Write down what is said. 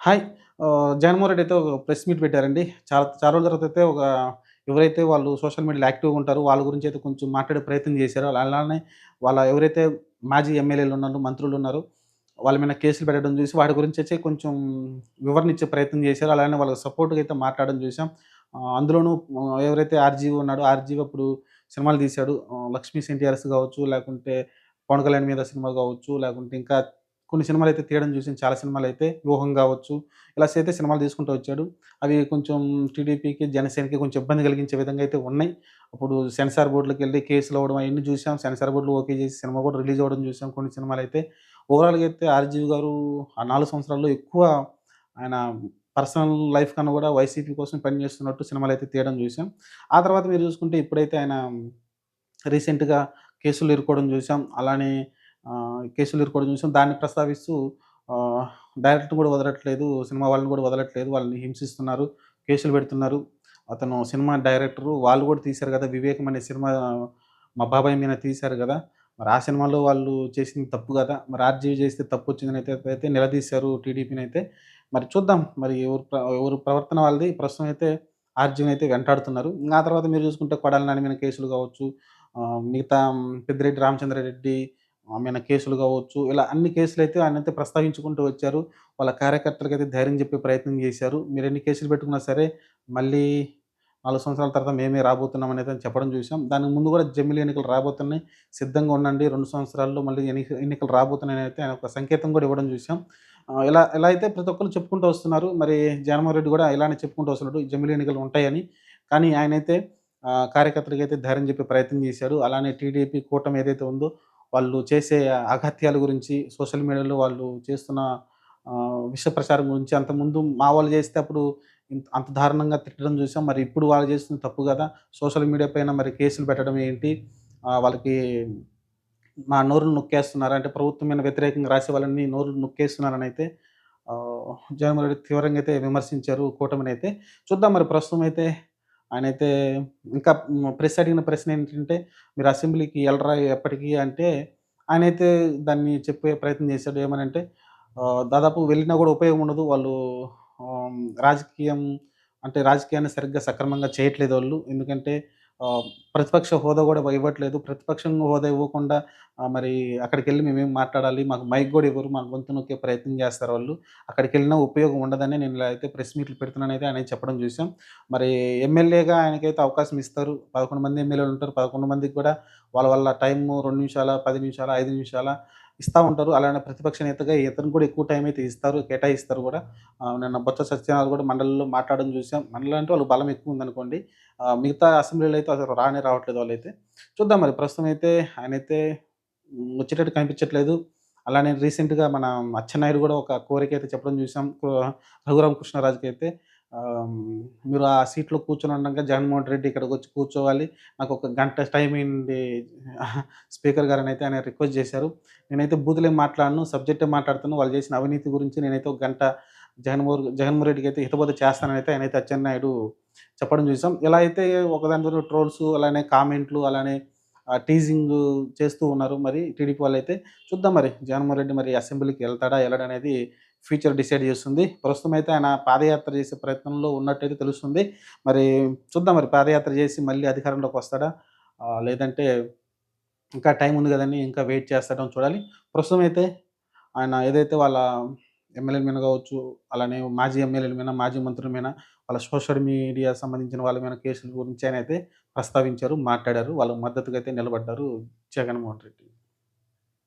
Hi. Jaganmohan Reddy అయితే ఒక press meet పెట్టారండి. చాలా చాలా రోజుల తర్వాత అయితే ఒక ఎవరైతే వాళ్ళు సోషల్ మీడియాలో యాక్టివ్‌గా ఉంటారో వాళ్ళ గురించి అయితే కొంచెం మాట్లాడే ప్రయత్నం చేశారు. అలానే వాళ్ళ ఎవరైతే మాజీ ఎమ్మెల్యేలు ఉన్నారో, మంత్రులు ఉన్నారో వాళ్ళ మీద కేసులు పెట్టడం చూసి వాటి గురించి అయితే కొంచెం వివరణ ఇచ్చే ప్రయత్నం చేశారు. అలానే వాళ్ళకి సపోర్ట్‌గా అయితే మాట్లాడడం చూసాం. అందులోనూ ఎవరైతే ఆర్‌జీవి ఉన్నాడో ఆర్‌జీవి అప్పుడు సినిమాలు తీశాడు. లక్ష్మీస్ 'లక్ష్మీ ఎన్టీఆర్స్' కావచ్చు, లేకుంటే 'పవన్ కళ్యాణ్' మీద సినిమా కావచ్చు, లేకుంటే ఇంకా కొన్ని సినిమాలు అయితే తీయడం చూసాం. చాలా సినిమాలు అయితే 'వ్యూహం' కావచ్చు, ఇలా అయితే సినిమాలు తీసుకుంటూ వచ్చాడు. అవి కొంచెం టీడీపీకి, జనసేనకి కొంచెం ఇబ్బంది కలిగించే విధంగా అయితే ఉన్నాయి. అప్పుడు సెన్సార్ బోర్డులకు వెళ్ళి కేసులు అవ్వడం అవన్నీ చూసాం. సెన్సార్ బోర్డులు ఓకే చేసి సినిమా కూడా రిలీజ్ అవ్వడం చూసాం కొన్ని సినిమాలు అయితే ఓవరాల్‌గా అయితే ఆర్‌జీవి గారు ఆ నాలుగు సంవత్సరాల్లో ఎక్కువ ఆయన పర్సనల్ లైఫ్ కన్నా కూడా వైసీపీ కోసం పనిచేస్తున్నట్టు అయితే తీయడం చూసాం. ఆ తర్వాత మీరు చూసుకుంటే ఇప్పుడైతే ఆయన రీసెంట్‌గా కేసులు ఎరుకోవడం చూసాం. అలానే కేసులు ఇరుకోవడం చూసాం. దాన్ని ప్రస్తావిస్తూ డైరెక్టర్ కూడా వదలట్లేదు. సినిమా వాళ్ళని కూడా వదలట్లేదు. వాళ్ళని హింసిస్తున్నారు. కేసులు పెడుతున్నారు. అతను సినిమా డైరెక్టరు. వాళ్ళు కూడా తీశారు కదా! 'వివేకం' అనే సినిమా మా బాబాయ్ మీద తీశారు కదా! మరి ఆ సినిమాలో వాళ్ళు చేసింది తప్పు కదా! మరి ఆర్‌జీవి చేస్తే తప్పు వచ్చిందని అయితే అయితే నిలదీశారు టీడీపీని అయితే మరి చూద్దాం. మరి ఎవరు ఎవరు ప్రవర్తన వాళ్ళది. ప్రస్తుతం అయితే ఆర్‌జీవిని అయితే వెంటాడుతున్నారు. ఆ తర్వాత మీరు చూసుకుంటే కొడాలి నాని మీద కేసులు కావచ్చు, మిగతా పెద్దిరెడ్డి రామచంద్రారెడ్డి ఆమెన కేసులు కావచ్చు, ఇలా అన్ని కేసులు అయితే ఆయన అయితే ప్రస్తావించుకుంటూ వచ్చారు. వాళ్ళ కార్యకర్తలకైతే ధైర్యం చెప్పే ప్రయత్నం చేశారు. మీరెన్ని కేసులు పెట్టుకున్నా సరే మళ్ళీ నాలుగు సంవత్సరాల తర్వాత మేమే రాబోతున్నాం అనేది చెప్పడం చూసాం. దానికి ముందు కూడా జమిలి ఎన్నికలు రాబోతున్నాయి. సిద్ధంగా ఉండండి. రెండు సంవత్సరాల్లో మళ్ళీ ఎన్ని ఎన్నికలు రాబోతున్నాయని అయితే ఆయన ఒక సంకేతం కూడా ఇవ్వడం చూసాం. ఇలా ఇలా అయితే ప్రతి ఒక్కరు చెప్పుకుంటూ వస్తున్నారు. మరి జగన్మోహన్ రెడ్డి కూడా ఇలానే చెప్పుకుంటూ వస్తున్నాడు. జమిలి ఎన్నికలు ఉంటాయని. కానీ ఆయన అయితే కార్యకర్తలకైతే ధైర్యం చెప్పే ప్రయత్నం చేశాడు. అలానే టీడీపీ కూటమి ఏదైతే ఉందో వాళ్ళు చేసే అఘాత్యాల గురించి సోషల్ మీడియాలో వాళ్ళు చేస్తున్న విష ప్రచారం గురించి అంతకుముందు మా వాళ్ళు చేస్తే అప్పుడు ఇంత అంత దారుణంగా తిట్టడం చూసాం. మరి ఇప్పుడు వాళ్ళు చేస్తున్న తప్పు కదా! సోషల్ మీడియా పైన మరి కేసులు పెట్టడం ఏంటి? వాళ్ళకి మా నోరులు నొక్కేస్తున్నారు. అంటే ప్రభుత్వం మీద వ్యతిరేకంగా రాసే వాళ్ళని నోరులు నొక్కేస్తున్నారని అయితే జగన్మోహన్ రెడ్డి తీవ్రంగా అయితే విమర్శించారు కూటమినైతే. చూద్దాం మరి ప్రస్తుతం అయితే ఆయనైతే ఇంకా ప్రెస్ అడిగిన ప్రశ్న ఏంటంటే, "మీరు అసెంబ్లీకి వెళ్ళరా ఎప్పటికీ అంటే ఆయనైతే దాన్ని చెప్పే ప్రయత్నం చేశాడు. ఏమనంటే దాదాపు వెళ్ళినా కూడా ఉపయోగం ఉండదు. వాళ్ళు రాజకీయం అంటే రాజకీయాన్ని సరిగ్గా సక్రమంగా చేయట్లేదు వాళ్ళు. ఎందుకంటే ప్రతిపక్ష హోదా కూడా ఇవ్వట్లేదు. ప్రతిపక్షం హోదా ఇవ్వకుండా మరి మరి అక్కడికెళ్ళి మేమేం మాట్లాడాలి? మాకు మైక్ కూడా ఇవ్వరు. మా గొంతు నొక్కే ప్రయత్నం చేస్తారు వాళ్ళు. అక్కడికెళ్ళినా ఉపయోగం ఉండదని నేను ఇలా అయితే ప్రెస్ మీట్లు పెడుతున్నానైతే ఆయన చెప్పడం చూసాం. మరి ఎమ్మెల్యేగా ఆయనకైతే అవకాశం ఇస్తారు. 11 మంది ఎమ్మెల్యేలు ఉంటారు. 11 మందికి కూడా వాళ్ళ వల్ల టైము రెండు నిమిషాల, పది నిమిషాల, ఐదు నిమిషాల ఇస్తా ఉంటారు. అలానే ప్రతిపక్ష నేతగా ఇతను కూడా ఎక్కువ టైం అయితే ఇస్తారు. కేటాయిస్తారు కూడా. నిన్న బొత్స సత్యనారాయణ కూడా మండలిలో మాట్లాడడం చూసాం. మండలి అంటే వాళ్ళు బలం ఎక్కువ ఉందనుకోండి. మిగతా అసెంబ్లీలో అయితే అసలు రానే రావట్లేదు వాళ్ళైతే. చూద్దాం మరి ప్రస్తుతం అయితే ఆయనైతే వచ్చేటట్టు కనిపించట్లేదు. అలానే రీసెంట్‌గా మన అచ్చెన్నాయుడు కూడా ఒక కోరిక అయితే చెప్పడం చూసాం. రఘురామ కృష్ణరాజుకి అయితే మీరు ఆ సీట్‌లో కూర్చొని ఉండగా జగన్మోహన్ రెడ్డి ఇక్కడికొచ్చి కూర్చోవాలి. నాకు ఒక గంట టైం అయింది స్పీకర్ గారని అయితే ఆయన రిక్వెస్ట్ చేశారు. నేనైతే బూతులే మాట్లాడను. సబ్జెక్టే మాట్లాడుతాను వాళ్ళు చేసిన అవినీతి గురించి నేనైతే ఒక గంట జగన్మోహన్ జగన్మోహన్ రెడ్డికి అయితే హితబోధ ఆయన ఆయనైతే అచ్చెన్నాయుడు చెప్పడం చూసాం. ఇలా అయితే ఒకదాని ద్వారా ట్రోల్స్ అలానే కామెంట్లు అలానే టీజింగ్ చేస్తూ ఉన్నారు మరి టీడీపీ వాళ్ళు అయితే చూద్దాం మరి జగన్మోహన్ రెడ్డి మరి అసెంబ్లీకి ఎళ్తాడా? అనేది ఫ్యూచర్ డిసైడ్ చేస్తుంది. ప్రస్తుతం అయితే ఆయన పాదయాత్ర చేసే ప్రయత్నంలో ఉన్నట్టయితే తెలుస్తుంది. మరి చూద్దాం మరి పాదయాత్ర చేసి మళ్ళీ అధికారంలోకి వస్తాడా? లేదంటే ఇంకా టైం ఉంది కదని ఇంకా వెయిట్ చేస్తాడో చూడాలి. ప్రస్తుతం అయితే ఆయన ఏదైతే వాళ్ళ ఎమ్మెల్యేల మీద కావచ్చు, అలానే మాజీ ఎమ్మెల్యేల మీద, మాజీ మంత్రుల మీద, వాళ్ళ సోషల్ మీడియా సంబంధించిన వాళ్ళ మీద కేసుల గురించి ఆయనైతే ప్రస్తావించారు, మాట్లాడారు. వాళ్ళ మద్దతుగా అయితే నిలబడ్డారు జగన్మోహన్ రెడ్డి.